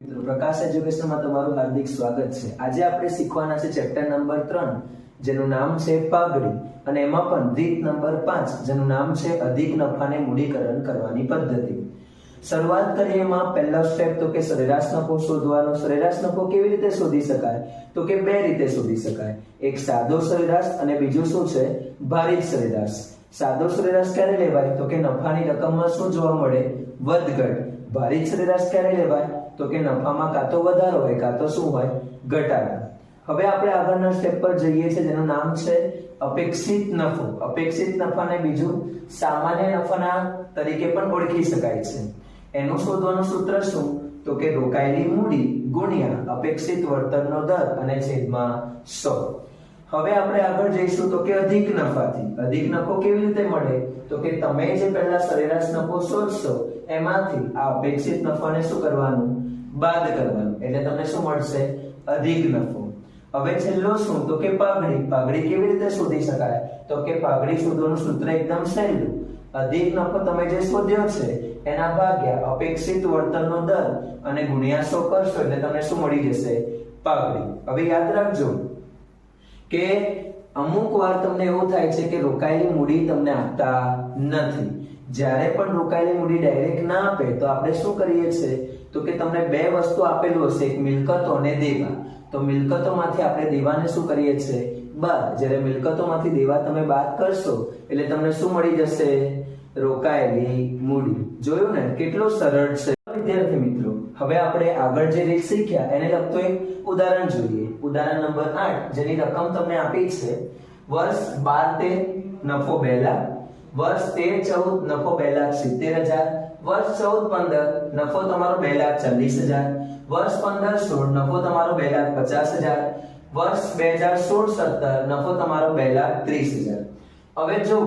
મિત્રો, પ્રકાશ એજ્યુકેશનમાં તમારું હાર્દિક સ્વાગત છે. આજે આપણે શીખવાના છે ચેપ્ટર નંબર ત્રણ, જેનું નામ છે પાઘડી અને એમાં પણ રીત નંબર પાંચ, જેનું નામ છે અધિક નફાને મૂડીકરણ કરવાની પદ્ધતિ. શરૂઆત કરીએ એમાં પહેલો સ્ટેપ તો કે સરેરાશ નફો શોધવાનો. સરેરાશ નફો કેવી રીતે શોધી શકાય? તો કે બે રીતે શોધી શકાય. એક સાદો સરેરાશ અને બીજું શું છે? ભારિત સરેરાશ. સાદો સરેરાશ ક્યારે લેવાય? તો કે નફાની રકમમાં શું જોવા મળે? વધઘટ. ભારિત સરેરાશ ક્યારે લેવાય? તો કે નફામાં કાં તો વધારો હોય, કાં તો શું હોય? ઘટાડો. હવે આપણે આગળના સ્ટેપ પર જઈએ છીએ, જેનું નામ છે અપેક્ષિત નફો. અપેક્ષિત નફાને બીજું સામાન્ય નફાના તરીકે પણ ઓળખી શકાય છે. એનું શોધવાનું સૂત્ર શું? તો કે રોકાયેલી મૂડી ગુણ્યા અપેક્ષિત વળતરનો દર અને છેદમાં સો. હવે આપણે આગળ જઈશું તો કે અધિક નફાથી. અધિક નફો કેવી રીતે મળે? તો કે તમે જે પહેલા સરેરાશ નફો શોધશો એમાંથી આ અપેક્ષિત નફાને શું કરવાનું? બાદ કરવાનું. એટલે તમને શું મળશે? અધિક નફો. હવે છેલ્લો શું? તો કે પાઘડી. પાઘડી કેવી રીતે શોધી શકાય? તો કે પાઘડી શોધવાનું સૂત્ર એકદમ સહેલું. અધિક નફો તમે જે શોધ્યો છે, એના ભાગ્યા અપેક્ષિત વર્તનનો દર અને ગુણ્યા 100 કરશો એટલે તમને શું મળી જશે? પાઘડી. હવે યાદ રાખજો કે અમુક વાર તમને એવું થાય છે કે રોકાયેલી મૂડી તમને આપતા નથી. જ્યારે પણ રોકાયેલી મૂડી ડાયરેક્ટ ના આપે, તો આપણે શું કરીએ છીએ? તો કે તમને બે વસ્તુ આપેલું હશે, એક મિલકતો અને દેવા. તો મિલકતોમાંથી આપણે દેવાને શું કરીએ છીએ? બાદ જ્યારે મિલકતોમાંથી દેવા તમે બાદ કરશો, એટલે તમને શું મળી જશે? રોકાયેલી મૂડી. જોયું ને? કેટલો સરળ છે. વિદ્યાર્થી મિત્રો, હવે આપણે આગળ જે રીત શીખ્યા, એને લગતું એક ઉદાહરણ જોઈએ. ઉદાહરણ નંબર આઠ, જેની રકમ તમને આપી છે, વર્ષ બાર તે નફો 2 લાખ વર્ષ 13 14 નફો બે લાખ 70000 વર્ષ 14 15 નફો તમારો 2 લાખ 40000 વર્ષ 15 16 નફો તમારો 2 લાખ 50000 વર્ષ 2016 17 નફો તમારો 2 લાખ 30000 હવે જો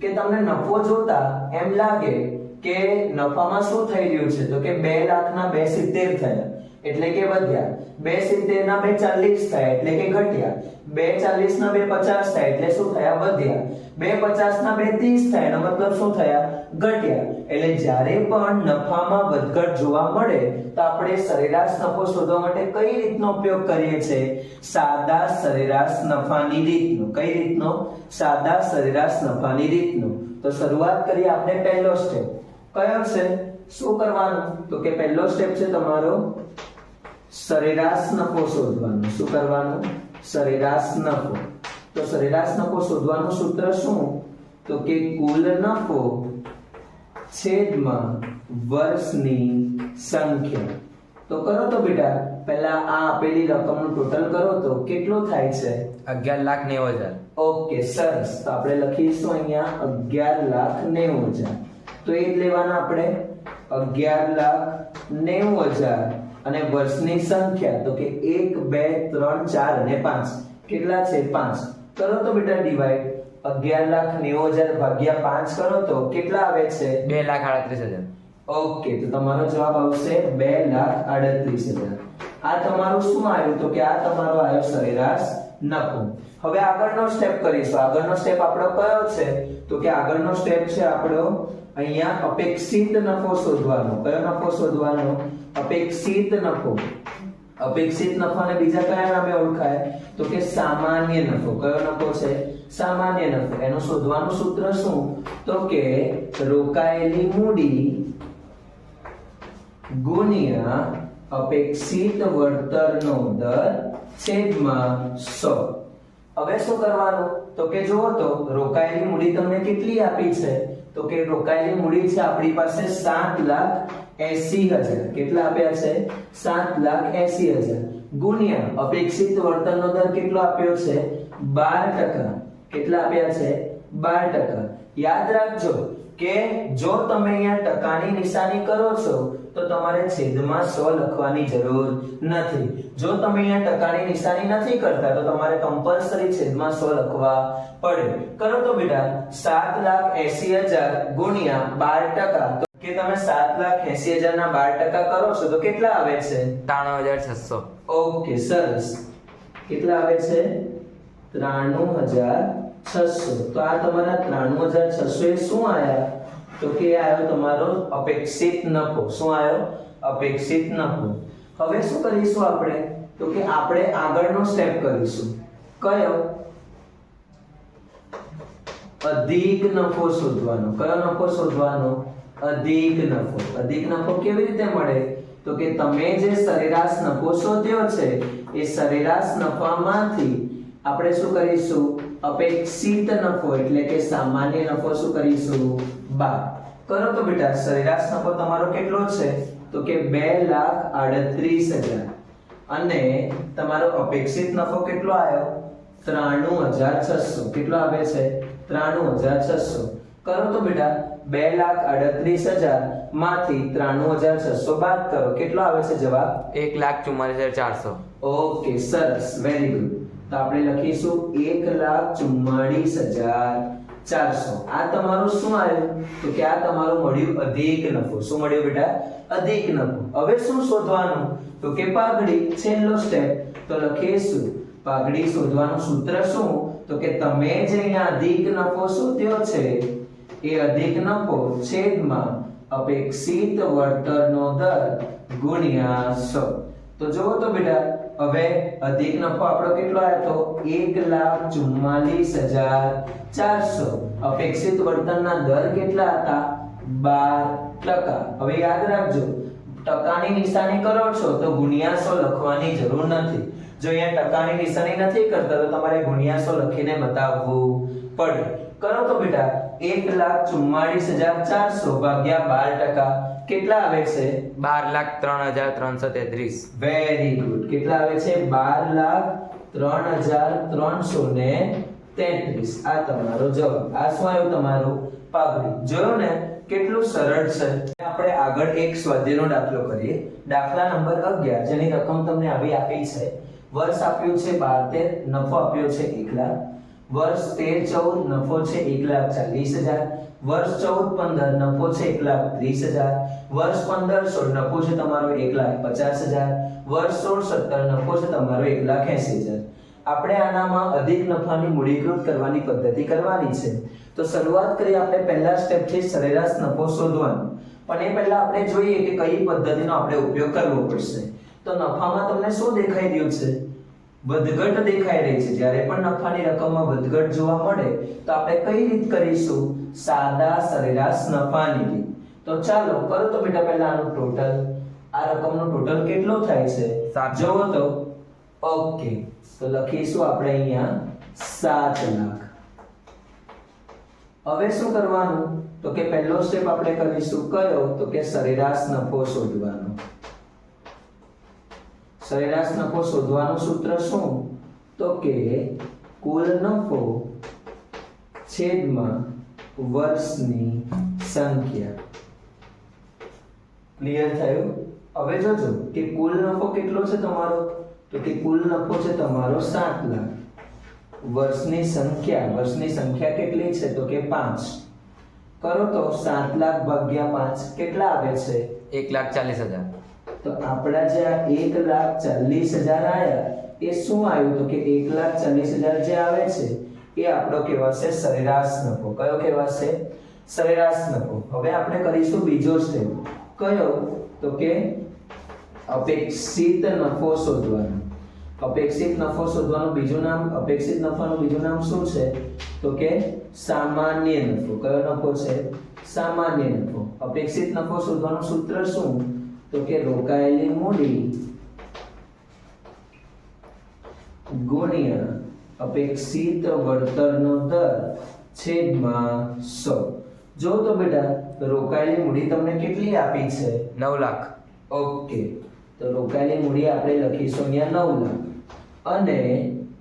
કે તમને નફો જોતા એમ લાગે કે નફામાં શું થઈ રહ્યું છે? તો કે 2 લાખના 270 થયા. એટલે કે વધ્યા. 270 ના 240 થાય, એટલે કે ઘટ્યા. 240 ના 250 થાય, એટલે શું થયા? વધ્યા. 250 ના 230 થાય, એનો મતલબ શું થયા? ઘટ્યા. એટલે જ્યારે પણ નફામાં વધઘટ જોવા મળે, તો આપણે સરેરાશ નફો શોધવા માટે કઈ રીતનો ઉપયોગ કરીએ છીએ? સાદા સરેરાશ નફાની રીતનો. કઈ રીતનો? સાદા સરેરાશ નફાની રીતનો. તો શરૂઆત કરીએ આપણે પહેલો સ્ટેપ કયો છે? શું કરવાનું? તો કે પહેલો સ્ટેપ છે તમારો સરેરાશ નફો શોધવાનો. શું કરવાનું? સરેરાશ નફો. તો સરેરાશ નફો શોધવાનું સૂત્ર શું? તો કે કુલ નફો છેદમાં વર્ષની સંખ્યા. તો કરો તો બેટા પહેલા આ આપેલી રકમનું ટોટલ કરો તો કેટલો થાય છે? અગિયાર લાખ નેવું હજાર. ઓકે સરસ. તો આપણે લખીશું અહીંયા અગિયાર લાખ નેવું હજાર. તો એ જ લેવાના આપણે. અગિયાર લાખ નેવું હજાર. અને વર્ષની સંખ્યા તો કે એક બે ત્રણ ચાર અને પાંચ. કેટલા છે? પાંચ. કરો તો બેટા નેવું હજાર ભાગ્યા પાંચ કરો તો કેટલા આવે છે? બે લાખ આડત્રીસ હજાર. ઓકે તો તમારો જવાબ આવશે બે લાખ આડત્રીસ હજાર. આ તમારું શું આવ્યું? તો કે આ તમારો આવ્યો સરેરાશ નફો. હવે આગળનો સ્ટેપ કરીશું. આગળનો સ્ટેપ આપણો કયો છે? તો કે આગળનો સ્ટેપ છે આપણો અહીંયા અપેક્ષિત નફો શોધવાનો. કયો નફો શોધવાનો? અપેક્ષિત નફો. અપેક્ષિત નફાને બીજા કયા નામે ઓળખાય? તો કે સામાન્ય નફો. કયો નફો છે? સામાન્ય નફો. એનું શોધવાનું સૂત્ર શું? તો કે રોકાયેલી મૂડી ગુણ્યા અપેક્ષિત વળતરનો દર છેદમાં 100 હવે શું કરવાનું? તો કે જુઓ તો રોકાયેલી મૂડી તમને કેટલી આપી છે? તો કે રોકાયેલી મૂડી છે આપણી પાસે સાત લાખ 80 હજાર. કેટલા આપ્યા છે? સાત લાખ 80 હજાર. ગુણ્યા અપેક્ષિત વળતરનો દર કેટલો આપ્યો છે? 12% કેટલા આપ્યા છે? 12% યાદ રાખજો કે જો તમે અહીંયા ટકાની નિશાની કરો છો તો તમારે છેદમાં 100 લખવાની જરૂર નથી. જો તમે અહીંયા ટકાની નિશાની નથી કરતા તો તમારે કમ્પલસરી છેદમાં 100 લખવા પડે. કરો તો બેટા 7 લાખ 80 હજાર ગુણ્યા 12 ટકા. તો કે તમે સાત લાખ 80 હજાર ના 12 ટકા કરો છો તો કેટલા આવે છે? ત્રાણું હજાર છસો. ઓકે સરસ. કેટલા આવે છે? ત્રાણું હજાર છસો. તો આ તમારા ત્રાણું હજાર છસો એ શું આયા? તો કે આવ્યો તમારો અપેક્ષિત નફો. શું આવ્યો અપેક્ષિત નફો. હવે શું કરીશું આપણે? તો કે આપણે આગળનો સ્ટેપ કરીશું. કયો? અધિક નફો શોધવાનો. કયો નફો શોધવાનો? અધિક નફો. અધિક નફો કેવી રીતે મળે? તો કે તમે જે સરેરાશ નફો શોધ્યો છે, એ સરેરાશ નફામાંથી આપણે શું કરીશું? અપેક્ષિત નફો, એટલે કે સામાન્ય નફો શું કરીશું? બાદ. કરો તો બેટા સરેરાશ નફો તમારો કેટલો છે? તો કે બે લાખ આડત્રીસ હજાર. અને તમારો અપેક્ષિત નફો કેટલો આવ્યો? ત્રાણું હજાર છસો. કેટલો આવે છે? ત્રાણું હજાર છસો. કરો તો બેટા બે લાખ આડત્રીસ હજારમાંથી ત્રાણું હજાર છસો બાદ કરો. કેટલો આવે છે જવાબ? એક લાખ ચુમ્માલીસ હજાર ચારસો. ઓકે સરસ. વેરી ગુડ તો આપણે લખીશું એક લાખ ચુમ્માળીસ હજાર. ચારસો. આ તમારું શું આવ્યું તો કે આ તમારું મળ્યું અધિક નફો. શું મળ્યું બેટા? અધિક નફો. હવે શું શોધવાનું? તો કે પાઘડી, છેલ્લો સ્ટેપ તો લખીશું. પાઘડી શોધવાનું સૂત્ર શું? તો કે તમે જે અહીંયા અધિક નફો શોધ્યો છે, એ અધિક નફો છેદમાં અપેક્ષિત વળતરનો દર ગુણ્યા સો. તો જુઓ તો બેટા હવે અધિક નફો આપણો કેટલો આવ્યો તો? એક લાખ ચુમ્માલીસ હજાર ચારસો. અપેક્ષિત વળતરના દર કેટલા હતા? બાર ટકા. હવે યાદ રાખજો, ટકાની નિશાની કરો છો તો ગુણ્યાસો લખવાની જરૂર નથી. જો અહીંયા ટકાની નિશાની નથી કરતા તો તમારે ગુણ્યાસો લખીને બતાવવું પડે. કરો તો બેટા, એક લાખ ચુમ્માલીસ હજાર ચારસો ભાગ્યા બાર ટકા. કેટલા આવે છે? બાર લાખ ત્રણ હજાર ત્રણસો તેત્રીસ. વેરી ગુડ કેટલા આવે છે? બાર લાખ ત્રણ હજાર ત્રણસો ને તેત્રીસ. આ તમારો જવાબ. આ શું આવ્યું તમારું? પાઘડી. જોયો ને? કેટલું સરળ છે. આપણે આગળ એક સ્વાધ્યાયનો દાખલો કરીએ. દાખલા નંબર 11 જેની રકમ તમને આવી આપી છે. વર્ષ આપ્યું છે 12 નફો આપ્યો છે 1 લાખ. વર્ષ 13 14 નફો છે એક લાખ 40 હજાર. વર્ષ 14 15 નફો છે એક લાખ 30 હજાર. વર્ષ 15 16 નફો છે તમારો એક લાખ 50 હજાર. વર્ષ 16 17 નફો છે તમારો એક લાખ 80 હજાર. આપણે આનામાં અધિક નફાની મૂડીકૃત કરવાની પદ્ધતિ કરવાની છે. તો શરૂઆત કરીએ આપણે પહેલા સ્ટેપથી સરેરાશ નફો શોધવાનો. પણ એ પહેલા આપણે જોઈએ કે કઈ પદ્ધતિનો આપણે ઉપયોગ કરવો પડશે. તો નફામાં તમને શું દેખાઈ રહ્યું છે? વધઘટ દેખાઈ રહી છે. જ્યારે પણ નફાની રકમમાં વધઘટ જોવા મળે તો આપણે કઈ રીત કરીશું? સાદા સરેરાશ નફાની રીત. તો ચાલો કરો તો બેટા પહેલા આનું ટોટલ આ રકમનો ટોટલ કેટલો થાય છે. જોવો તો. ઓકે. તો લખીશું આપણે અહીંયા સાત લાખ. હવે શું કરવાનું? તો કે પહેલો સ્ટેપ આપણે કરીશું કયો? તો કે સરેરાશ નફો શોધવાનો. સરેરાશ નફો શોધવાનું સૂત્ર શું? તો કે કુલ નફો છેદમાં વર્ષની સંખ્યા. ક્લિયર થયું? હવે જોજો કે કુલ નફો કેટલો છે તમારો? તો કે કુલ નફો છે તમારો સાત લાખ. વર્ષની સંખ્યા વર્ષની સંખ્યા કેટલી છે? તો કે પાંચ. કરો તો સાત લાખ ભાગ્યા પાંચ કેટલા આવે છે? એક લાખ ચાલીસ હજાર. તો આપણા જે આ એક લાખ ચાલીસ હજાર આવ્યા એ શું આવ્યું? તો કે એક લાખ ચાલીસ હજાર જે આવે છે, એ આપણો કહેવાશે સરેરાશ નફો. કયો કહેવાશે? સરેરાશ નફો. હવે આપણે કરીશું બીજો સ્ટેપ કયો? તો કે અપેક્ષિત નફો શોધવાનો. અપેક્ષિત નફો શોધવાનું બીજું નામ, અપેક્ષિત નફાનું બીજું નામ શું છે? તો કે સામાન્ય નફો. કયો નફો છે? સામાન્ય નફો. અપેક્ષિત નફો શોધવાનું સૂત્ર શું? તો કે રોકાયેલી મૂડી ગુણ્યા અપેક્ષિત વળતરનો દર છેદમાં સો. જો તો બેટા રોકાયેલી મૂડી તમને કેટલી આપી છે? નવ લાખ. ઓકે. તો રોકાયેલી મૂડી આપણે લખીશું અહીંયા નવ લાખ. અને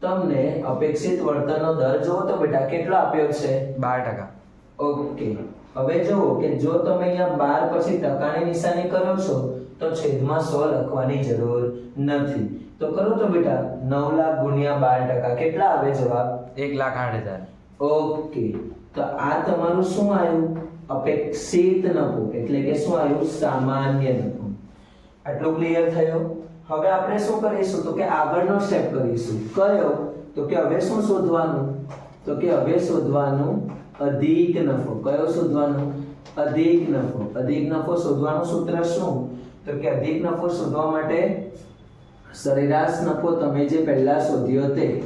તમને અપેક્ષિત વળતરનો દર જુઓ તો બેટા કેટલો આપ્યો છે? બાર ટકા. ઓકે. હવે જુઓ કે જો તમે અહીંયા બાર પછી ટકાની નિશાની કરો છો તો છેદમાં સો લખવાની જરૂર નથી. તો કરો તો બેટા નવ લાખ ગુણ્યા બાર ટકા. કેટલા આવે જવાબ? એક લાખ આઠ હજાર. ઓકે. તો આ તમારું શું આવ્યું? અપેક્ષિત નફો. એટલે કે શું આવ્યું? સામાન્ય નફો. આટલું ક્લિયર થયો? હવે આપણે શું કરીશું? તો કે આગળનો સ્ટેપ કરીશું. કયો? તો કે હવે શું શોધવાનું? તો કે હવે શોધવાનું અધિક નફો. કયો શોધવાનું? અધિક નફો. અધિક નફો શોધવાનું સૂત્ર શું? તો કે અધિક નફો શોધવા માટે સરેરાશ નફો તમે જે પહેલા શોધ્યો તે.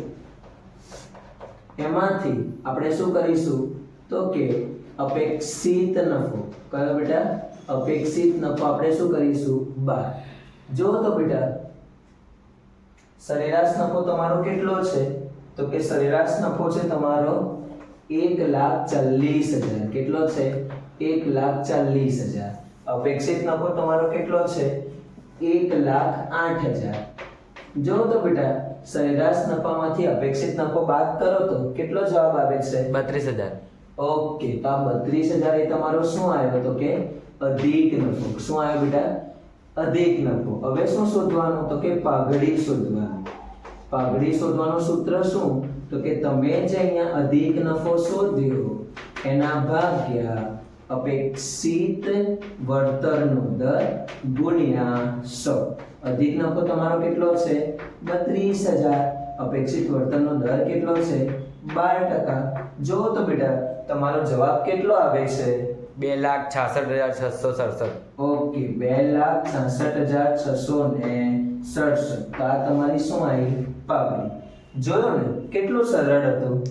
એમાંથી આપણે શું કરીશું? તો કે અપેક્ષિત નફો. કયો બેટા? અપેક્ષિત નફો આપણે શું કરીશું? બાર. જો તો બેટા, સરેરાશ નફો તમારો કેટલો છે? તો કે સરેરાશ નફો છે તમારો એક લાખ ચાલીસ હજાર. કેટલો છે? એક લાખ ચાલીસ હજાર. અપેક્ષિત નફો તમારો કેટલો છે? એક લાખ આઠ હજાર. જો તો બેટા સરેરાશ નફામાંથી અપેક્ષિત નફો બાદ કરો તો કેટલો જવાબ આવે છે? બત્રીસ હજાર. ઓકે તો આ બત્રીસ હજાર એ તમારો શું આવ્યો તો કે? અધિક નફો. શું આવ્યો બેટા? અધિક નફો. હવે શું શોધવાનું? તો કે પાઘડી શોધવાનું. પાઘડી શોધવાનું સૂત્ર શું? તો કે તમે જે અહીંયા અધિક નફો શોધ્યો એના ભાગ્યા અપેક્ષિત વળતરનો દર ગુણ્યા સો. અધિક નફો તમારો કેટલો છે? બત્રીસ હજાર. અપેક્ષિત વળતરનો દર કેટલો છે? બાર ટકા. જો તો બેટા તમારો જવાબ કેટલો આવે છે? બે લાખ છાસઠ હજાર છસો સડસઠ. ઓકે બે લાખ છાસઠ હજાર છસો ને સડસઠ. તો આ તમારી શું આવી? પાવડી જોયું ને કેટલું સરળ હતું?